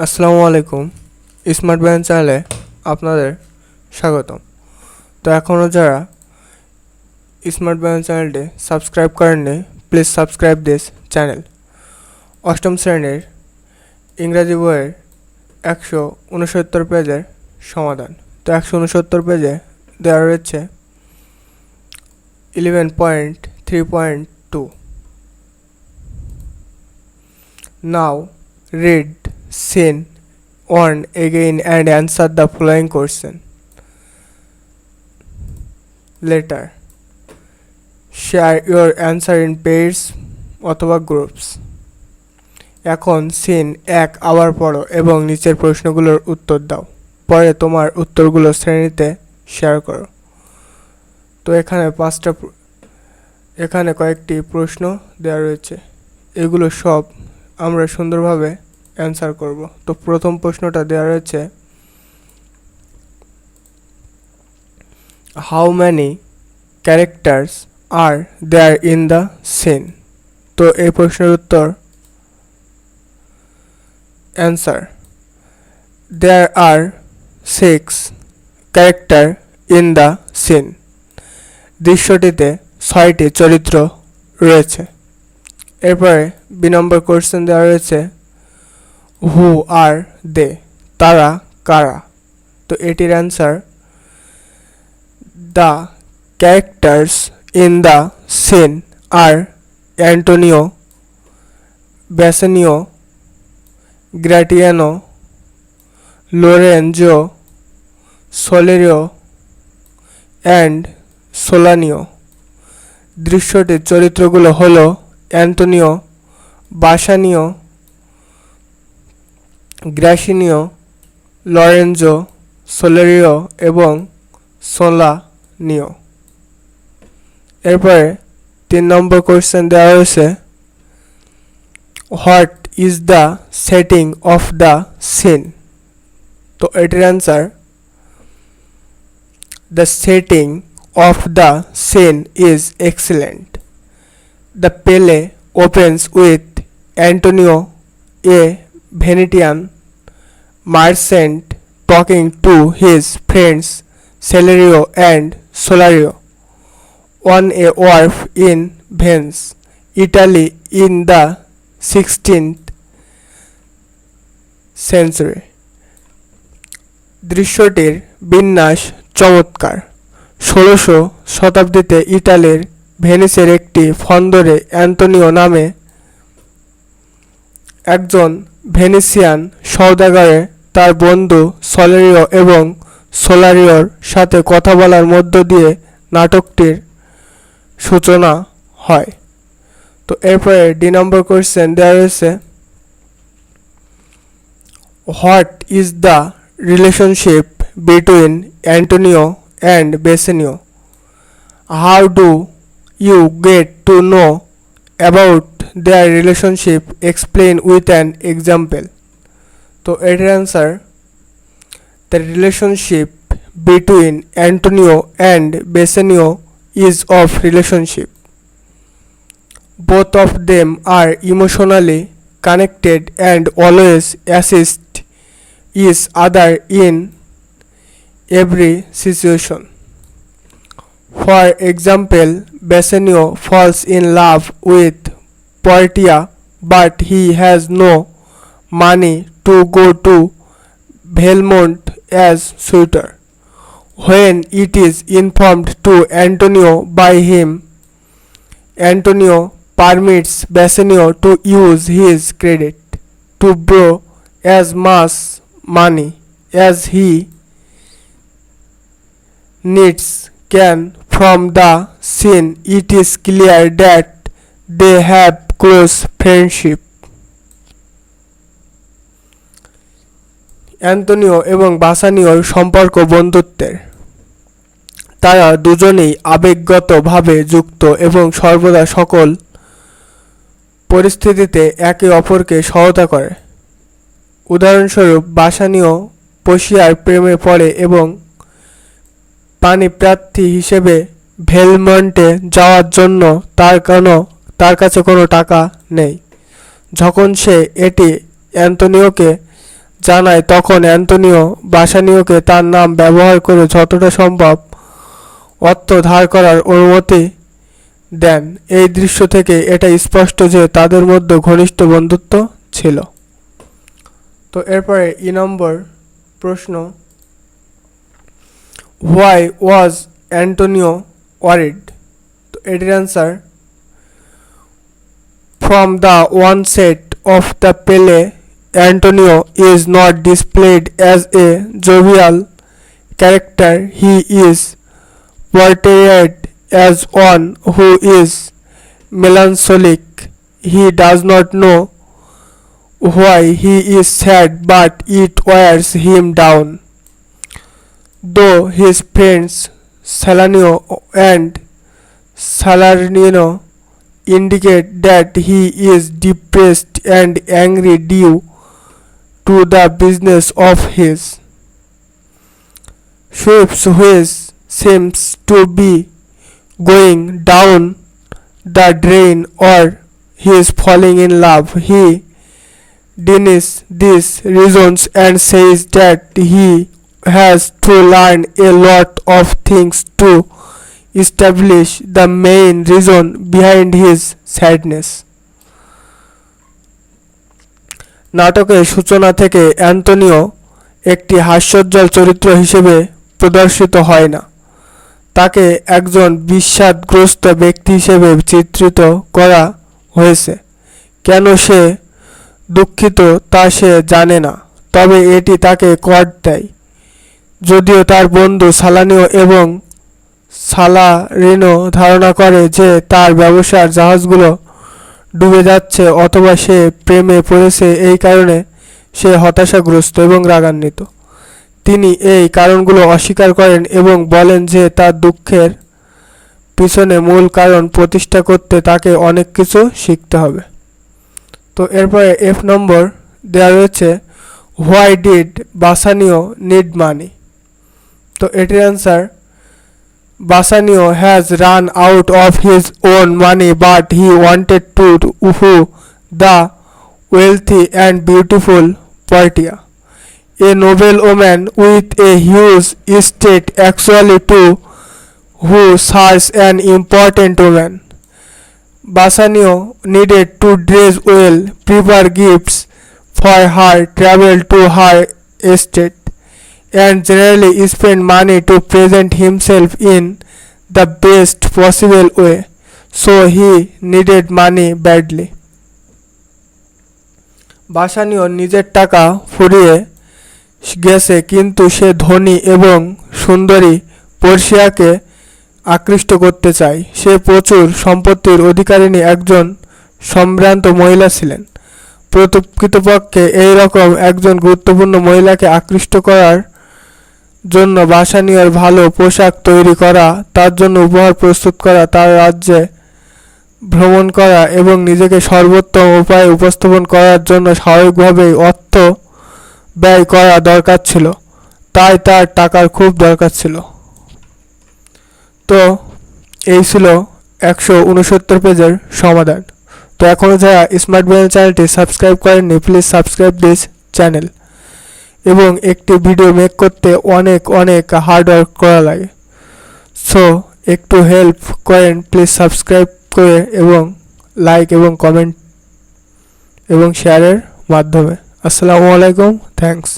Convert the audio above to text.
আসসালামু আলাইকুম, smart ban চ্যানেলে আপনাদের স্বাগতম। তো এখনও যারা স্মার্ট ব্যান চ্যানেলটি সাবস্ক্রাইব করেননি, প্লিজ সাবস্ক্রাইব দিস চ্যানেল। অষ্টম শ্রেণির ইংরাজি বইয়ের একশো উনসত্তর পেজের সমাধান। তো একশো উনসত্তর পেজে দেওয়া রয়েছে eleven point three point two now read scene 1 again, and answer the following question. Letter. Share your answer in pairs অথবা গ্রুপস এখন সিন এক, আবার পড়ো এবং নিচের প্রশ্নগুলোর উত্তর দাও পরে তোমার উত্তরগুলো শ্রেণীতে শেয়ার করো তো এখানে পাঁচটা এখানে কয়েকটি প্রশ্ন দেওয়া রয়েছে এগুলো সব আমরা সুন্দরভাবে অ্যান্সার করব। তো প্রথম প্রশ্নটা দেওয়া রয়েছে how many characters are there in the scene তো এই প্রশ্নের উত্তর answer there are six character in the scene দৃশ্যটিতে ছয়টি চরিত্র রয়েছে। এরপরে বি নম্বর কোশ্চেন দেওয়া রয়েছে হু আর দে তারা কারা? তো এটির answer the characters in the scene are Antonio Bassanio Gratiano Lorenzo Salerio and Solanio দৃশ্যটির চরিত্রগুলো হলো অ্যান্টোনিও বাসানিও গ্র্যাসিনিও লরেঞ্জো সোলেরিও এবং সোলানিও। এরপরে তিন নম্বর কোয়েশ্চেন দেওয়া হয়েছে what is the setting of the scene? তো এটির answer the setting of the scene is excellent. The Pele opens with Antonio, a Venetian merchant, talking to his friends Celerio and Solario on a wharf in Venice, Italy in the 16th century. দৃশ্যটির বিন্যাস চমৎকার ষোলোশো শতাব্দীতে ইটালির ভেনিসের একটি ফন্দরে Antonio নামে একজন Venetian সওদাগরে তার বন্ধু সলেরিও এবং সোলারিওর সাথে কথা বলার মধ্য দিয়ে নাটকটির সূচনা হয়। তো এরপরে ডি নম্বর কোয়েশ্চেন দেওয়া রয়েছে what is the relationship between Antonio and Bassanio? How do you get to know about their relationship? Explain with an example তো এটার answer the relationship between Antonio and Bassanio is of relationship both of them are emotionally connected and always assist is other in every situation For example, Bassanio falls in love with Portia, but he has no money to go to Belmont as suitor. When it is informed to Antonio by him, Antonio permits Bassanio to use his credit to borrow as much money as he needs can from the scene it is clear that they have close friendship Antonio এবং বাসানিওর সম্পর্ক বন্ধুত্বের। তারা দুজনেই আবেগগতভাবে যুক্ত এবং সর্বদা সকল পরিস্থিতিতে একে অপরকে সহায়তা করে। উদাহরণস্বরূপ বাসানিও পশিয়ার প্রেমে পড়ে এবং পানি প্রার্থী হিসেবে ভেলমন্টে যাওয়ার জন্য তার কোনো তার কাছে কোনো টাকা নেই। যখন সে এটি অ্যান্তনিওকে জানায় তখন অ্যান্তনিও বাসানিওকে তার নাম ব্যবহার করে যতটা সম্ভব অর্থ ধার করার অনুমতি দেন। এই দৃশ্য থেকে এটা স্পষ্ট যে তাদের মধ্যে ঘনিষ্ঠ বন্ধুত্ব ছিল। তো এরপরে ই নম্বর প্রশ্ন, হোয়াই ওয়াজ অ্যান্টোনিও ওয়ারিড? তো এটির answer, from the one set of the Antonio is not displayed as a jovial character he is portrayed as one who is melancholic he does not know why he is sad but it wears him down though his friends Salanio and Salarnino indicate that he is depressed and angry due to the business of his ships which seems to be going down the drain or he is falling in love. He denies these reasons and says that he has to learn a lot of things to establish the main reason behind his sadness. নাটকের সূচনা থেকে Antonio একটি হাস্যোজ্জ্বল চরিত্র হিসেবে প্রদর্শিত হয় না। তাকে একজন বিষাদগ্রস্ত ব্যক্তি হিসেবে চিত্রিত করা হয়েছে। কেন সে দুঃখিত তা সে জানে না, তবে এটি তাকে কট দেয়। যদিও তার বন্ধু সালানিও এবং সালারিনো ধারণা করে যে তার ব্যবসার জাহাজগুলো ডুবে যাচ্ছে অথবা সে প্রেমে পড়েছে এই কারণে সে হতাশাগ্রস্ত এবং রাগান্বিত। তিনি এই কারণগুলো অস্বীকার করেন এবং বলেন যে তার দুঃখের পিছনে মূল কারণ প্রতিষ্ঠা করতে তাকে অনেক কিছু শিখতে হবে। তো এরপরে এফ নম্বর দেওয়া রয়েছে, why did Bassanio need money? তো এটির answer Bassanio has run out of his own money but he wanted to woo the wealthy and beautiful Portia, a noble woman with a huge estate actually to who such an important woman. Bassanio needed to dress well, prepare gifts for her travel to her estate, and generally spend money to present himself in the best possible way. So he needed money badly. Bassanio নিজের টাকা ফুরিয়ে গেছে, কিন্তু সে ধনী এবং সুন্দরী পর্ষিয়াকে আকৃষ্ট করতে চায় সে প্রচুর সম্পত্তির অধিকারিণী একজন সম্ভ্রান্ত মহিলা ছিলেন প্রকৃতপক্ষে এই রকম একজন গুরুত্বপূর্ণ মহিলাকে আকৃষ্ট করার জন্য বাসানিয়ার ভালো পোশাক তৈরি করা, তার জন্য উপহার প্রস্তুত করা, তার রাজ্যে ভ্রমণ করা এবং নিজেকে সর্বোত্তম উপায়ে উপস্থাপন করার জন্য স্বাভাবিকভাবেই অর্থ ব্যয় করা দরকার ছিল। তাই তার টাকার খুব দরকার ছিল। তো, এই ছিল একশো উনসত্তর পেজের সমাধান। তো এখনও যারা স্মার্ট ব্রেন চ্যানেলটি সাবস্ক্রাইব করেননি প্লিজ সাবস্ক্রাইব দিস চ্যানেল এবং একটি ভিডিও মেক করতে অনেক অনেক হার্ড ওয়ার্ক করা লাগে। সো একটু হেল্প করেন প্লিজ সাবস্ক্রাইব করে এবং লাইক এবং কমেন্ট এবং শেয়ারের মাধ্যমে। আসসালামু আলাইকুম থ্যাঙ্কস